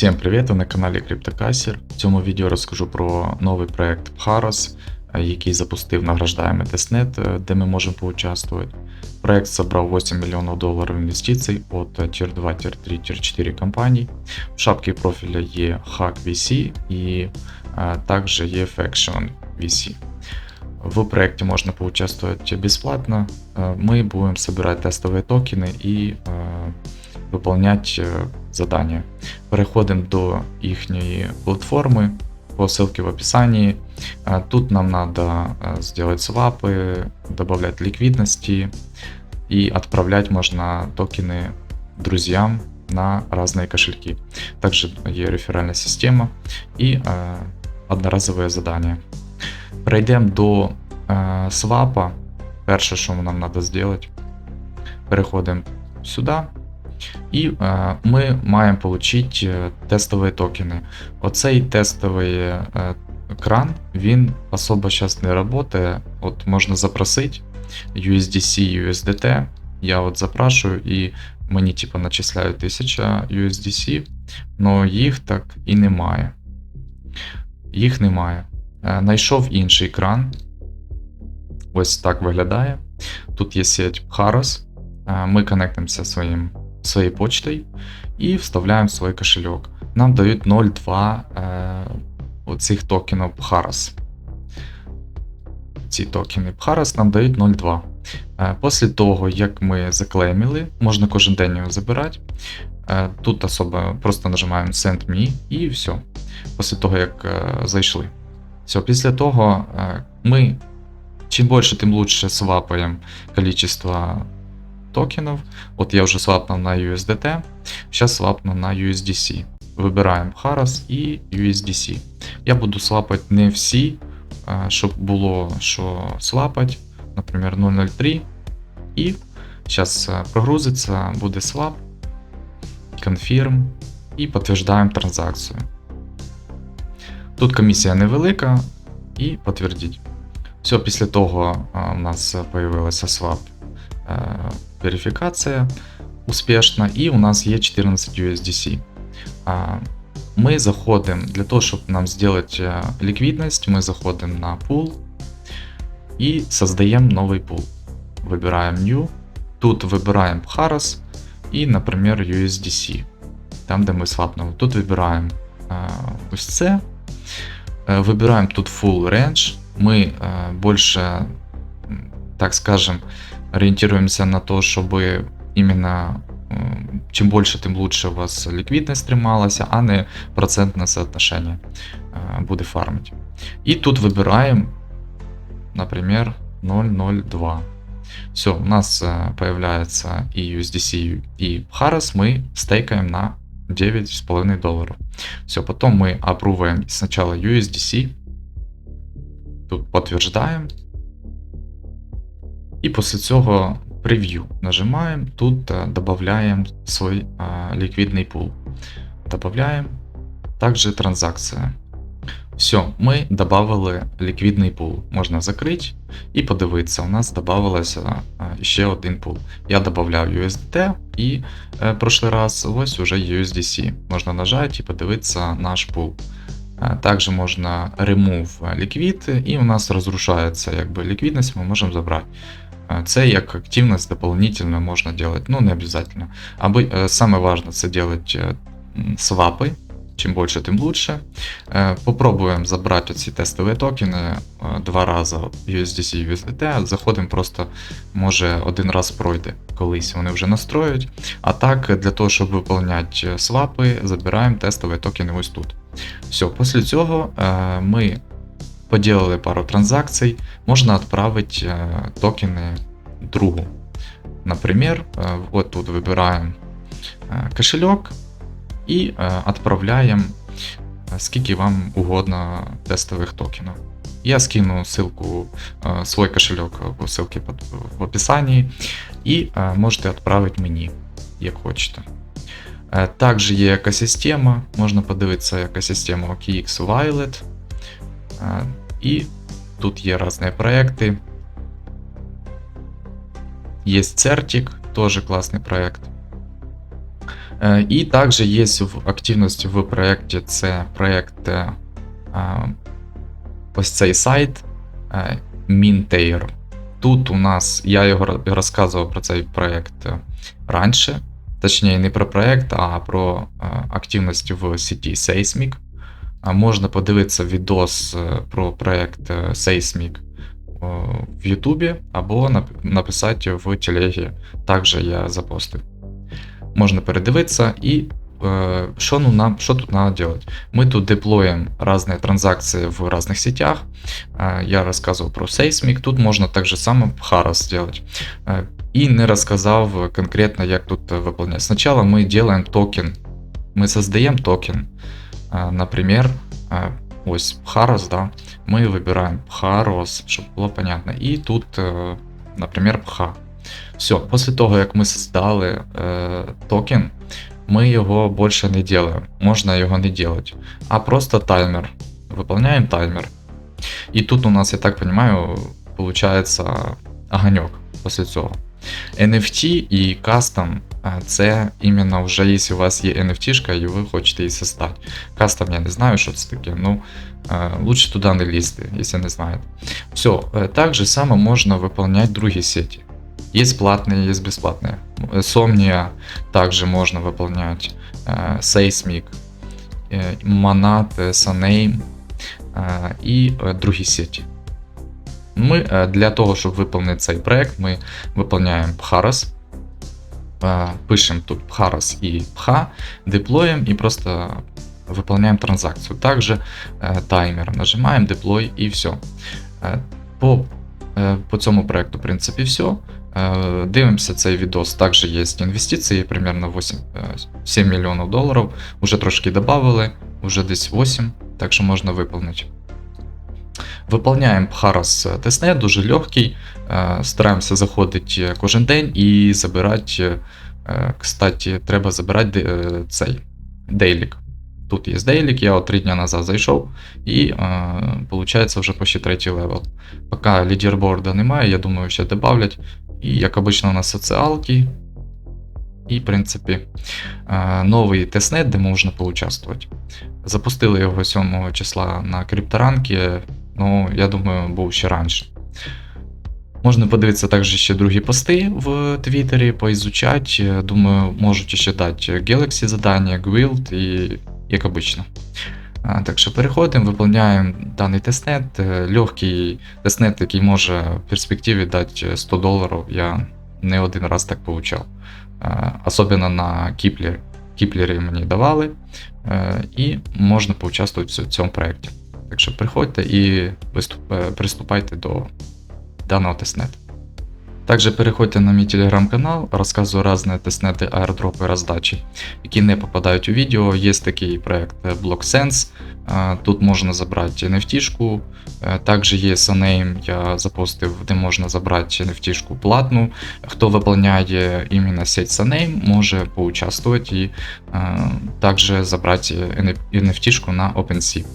Всім привіт! Ви на каналі CryptoCasser. В цьому відео розкажу про новий проект Pharos, е, який запустив награждаємо тестнет, е, де ми можемо поучаствувати. Проект зібрав 8 мільйонів доларів інвестицій від Tier 2, Tier 3, Tier 4 компаній. В шапці профіля є Hack VC і е, також є Faction VC. В проекте можно поучаствовать бесплатно. Э, Мы будем собирать тестовые токены и э, выполнять э, задания. Переходимо до їхньої платформи по ссылке в описании. Э, Тут нам надо э, сделать свапы, добавлять ликвидности и отправлять можно токены друзьям на разные кошельки. Также є реферальная система и э, одноразовые задания. Перейдемо до е, свапа. Перше, що нам треба зробити, переходимо сюди. І е, ми маємо отримати тестові токени. Оцей тестовий е, кран, він особо зараз не працює. От можна запросити USDC, USDT. Я от запрашую і мені типу, начисляють 1000 USDC, але їх так і немає. Їх немає. Е, Найшов інший кран. Ось так виглядає. Тут є сеть Haros. Е, Ми коннектимося своїм, своєю почтою і вставляємо в свій кошельок. Нам дають 0,2 е, оцих токенів Haros. Ці токени Haros нам дають 0,2. Е, Після того, як ми заклеймили, можна кожен день його забирати. Е, Тут особо просто нажимаємо Send Me і все. Після того, як е, зайшли. Все, після того е, ми чим більше, тим лучше свапаємо количество токенів. От я вже свапнув на USDT, зараз свапну на USDC. Вибираємо Haras і USDC. Я буду свапати не всі, е, щоб було що свапати, наприклад, 0.03. І зараз прогрузиться, буде свап, confirm і підтверджуємо транзакцію. Тут комісія невелика і підтвердіть. Все, після того у нас появилася swap е, верифікація успішна, і у нас є 14 USDC. А, Ми заходимо для того, щоб нам зробити е, ліквідність, ми заходимо на пул і создаємо новий пул. Вибираємо New. Тут вибираємо Haras і, наприклад, USDC. Там, де ми свапнули. Тут вибираємо е, ось це. Е, Выбираем тут Full Range. Мы э, больше, м, так скажем, ориентируемся на то, чтобы именно м, чим більше, тим лучше у вас ліквідність трималася, а не процентне соотношення е, буде фармити. І тут вибираємо, наприклад, 0,02. Все, у нас э, появляется и USDC, и Haras мы стейкаем на 9,5 долларов. Все, потом мы опруваем сначала USDC, тут подтверждаем, і після цього прев'ю нажимаємо, тут е, додаємо свій а, ліквідний пул. Добавляємо. Также транзакція. Все, ми додали ліквідний пул. Можна закрити і подивитися, у нас додавалося ще один пул. Я додавав USDT і е, прошлий раз ось уже USDC. Можна нажати і подивитися наш пул. Е, Також можна remove ліквід, і у нас розрушається якби ліквідність, ми можемо забрати. Е, Це як активність дополнительно можна делать, ну не обязательно. Аби е, саме важно це делать е, свапи. Чим більше, тим лучше. Попробуємо забрати ці тестові токени два рази USDC і USDT. Заходимо просто, може, один раз пройде колись вони вже настроють. А так, для того, щоб виконувати свапи, забираємо тестові токени ось тут. Все, після цього ми поділили пару транзакцій, можна відправити токени другу. Наприклад, е, от тут вибираємо е, кошельок і е, відправляємо е, скільки вам угодно тестових токенів. Я скину ссылку, э, свой кошелек по ссылке под, в описании, і е, можете відправити мені, як хочете. Е, Також є екосистема, можна подивитися екосистему OKX Violet. Е, І тут є різні проекти. Є Certic, теж класний проект. Е, І також є в активності в проєкті це проєкт е, е, ось цей сайт Mintair. Тут у нас, я його розказував про цей проєкт е, раніше, точніше, не про проєкт, а про е, активності в сеті Seismic. Можна подивитися відос про проєкт е, Seismic в Ютубі або нап- написати в телегі. Також я запостив. Можна передивитися і е, що, ну, нам, що тут треба робити? Ми тут деплоїмо різні транзакції в різних сетях. Е, Я розказував про Seismic, тут можна так же само Haros зробити. Е, І не розказав конкретно, як тут виконувати. Спочатку ми робимо токен. Ми создаємо токен. Е, Наприклад, е, ось Haros, да, ми вибираємо Haros, щоб було понятно. І тут, е, наприклад, Пха. Все, після того, як ми создали е, токен, ми його більше не делаем. Можна його не делать. А просто таймер. Выполняем таймер. І тут у нас, я так понимаю, получается огоньок після цього. NFT і кастом це іменно вже, якщо у вас є NFT-шка і ви хочете її создати. Кастом я не знаю, що це таке, ну е, лучше туди не лізти, якщо не знаєте. Все, э, так же само можно выполнять другие сети. Есть платные, есть бесплатные. Э, Somnia также можно выполнять. э, Seismic, э, Monad, э, Suname э, і е, другі сеті. Ми е, для того, щоб виконати цей проект, ми виконуємо Pharos, е, пишемо тут Pharos і Pha, деплоїмо і просто выполняем транзакцию. Также э, таймер нажимаем, deploy і все. Е, По, е, по цьому проекту, в принципі, все. Е, Дивимося цей відос. Також є інвестиції, примерно 8, е, 7 мільйонів доларів. Уже трошки додали, уже десь 8, так що можна виповнити. Виповняємо Haros тестнет, дуже легкий. Е, Стараємося заходити кожен день і забирати. е, Кстати, треба забирати е, цей дейлік. Тут є дейлік, я 3 дня назад зайшов, і е, получається вже почти третій левел. Поки лідерборда немає, я думаю, ще добавлять. І як обично у нас соціалки. І, в принципі, е, новий тестнет, де можна поучаствувати. Запустили його 7 числа на крипторанки, ну, я думаю, був ще раніше. Можна подивитися також ще другі пости в Твіттері, поізучати. Е, Думаю, можуть ще дати Galaxy задання, Guild і як обично. Так що переходимо, виповняємо даний тестнет. Е, Легкий тестнет, який може в перспективі дати 100 доларів. Я не один раз так получав. Е, Особливо на Кіплері. Кіплері мені давали, е, і можна поучаствувати в цьому проєкті. Так що приходьте і е, приступайте до даного тестнету. Також переходьте на мій телеграм-канал, розказую різні тестнети, аеродропи, роздачі, які не попадають у відео. Є такий проект BlockSense. Тут можна забрати. Е, Також є Suname, я запостив, де можна забрати NFT-шку платну. Хто виповняє іменно сеть Suname, може поучаствувати і також забрати NFT-шку на OpenSea.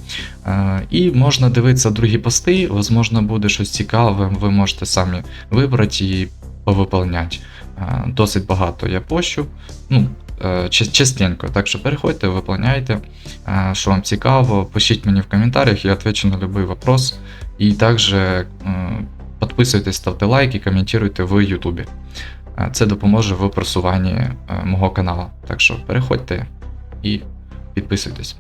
І можна дивитися другі пости, можливо, буде щось цікаве, ви можете самі вибрати і. Е, Досить багато я пощу. Ну, е, частенько. Так що переходьте, виповняйте, е, що вам цікаво, пишіть мені в коментарях, я відповідаю на будь-який вопрос. І також підписуйтесь, ставте лайки, коментуйте в Ютубі. Це допоможе в просуванні мого каналу. Так що переходьте і підписуйтесь.